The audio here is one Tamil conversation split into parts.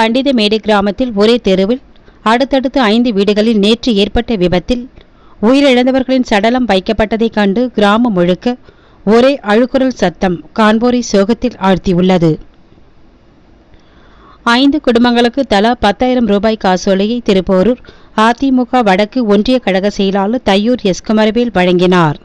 பண்டிதமேடு கிராமத்தில் ஒரே தெருவில் அடுத்தடுத்து ஐந்து வீடுகளில் நேற்று ஏற்பட்ட விபத்தில் உயிரிழந்தவர்களின் சடலம் வைக்கப்பட்டதைக் கண்டு கிராமம் முழுக்க ஒரே அழுக்குரல் சத்தம் காண்போரை சோகத்தில் ஆழ்த்தியுள்ளது. ஐந்து குடும்பங்களுக்கு தலா பத்தாயிரம் ரூபாய் காசோலையை திருப்போரூர் அதிமுக வடக்கு ஒன்றிய கழக செயலாளர் தையூர் எஸ்குமரவேல் வழங்கினார்.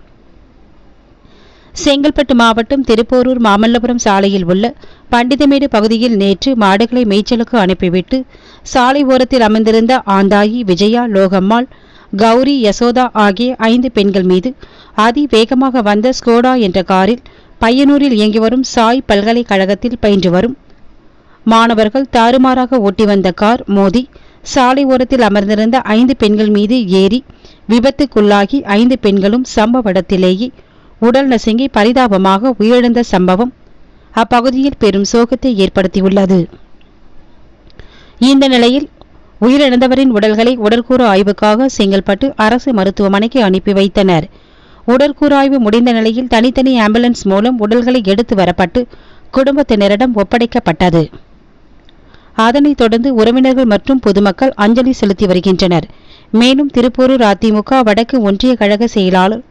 செங்கல்பட்டு மாவட்டம் திருப்போரூர் மாமல்லபுரம் சாலையில் உள்ள பண்டிதமேடு பகுதியில் நேற்று மாடுகளை மேய்ச்சலுக்கு அனுப்பிவிட்டு சாலை ஓரத்தில் அமர்ந்திருந்த ஆந்தாயி விஜயா லோகம்மாள் கௌரி யசோதா ஆகிய ஐந்து பெண்கள் மீது அதிவேகமாக வந்த ஸ்கோடா என்ற காரில் பையனூரில் இயங்கி வரும் சாய் பல்கலைக்கழகத்தில் பயின்று வரும் மாணவர்கள் தாறுமாறாக ஓட்டி வந்த கார் மோதி சாலை ஓரத்தில் அமர்ந்திருந்த ஐந்து பெண்கள் மீது ஏறி விபத்துக்குள்ளாகி ஐந்து பெண்களும் சம்பவ இடத்திலேயே உடல் நசுங்கி பரிதாபமாக உயிரிழந்த சம்பவம் அப்பகுதியில் பெரும் சோகத்தை ஏற்படுத்தியுள்ளது. இந்த நிலையில் உயிரிழந்தவரின் உடல்களை உடற்கூறு ஆய்வுக்காக செங்கல்பட்டு அரசு மருத்துவமனைக்கு அனுப்பி வைத்தனர். உடற்கூறாய்வு முடிந்த நிலையில் தனித்தனி ஆம்புலன்ஸ் மூலம் உடல்களை எடுத்து வரப்பட்டு குடும்பத்தினரிடம் ஒப்படைக்கப்பட்டது. அதனைத் தொடர்ந்து உறவினர்கள் மற்றும் பொதுமக்கள் அஞ்சலி செலுத்தி வருகின்றனர். மேலும் திருப்பூரூர் அதிமுக வடக்கு ஒன்றிய கழக செயலாளர்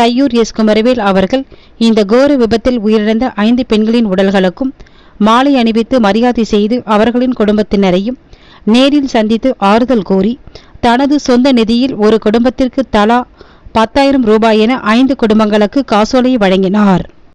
தையூர் எஸ் குமரவேல் அவர்கள் இந்த கோர விபத்தில் உயிரிழந்த ஐந்து பெண்களின் உடல்களுக்கும் மாலை அணிவித்து மரியாதை செய்து அவர்களின் குடும்பத்தினரையும் நேரில் சந்தித்து ஆறுதல் கோரி தனது சொந்த நிதியில் ஒரு குடும்பத்திற்கு தலா பத்தாயிரம் ரூபாய் என ஐந்து குடும்பங்களுக்கு காசோலை வழங்கினார்.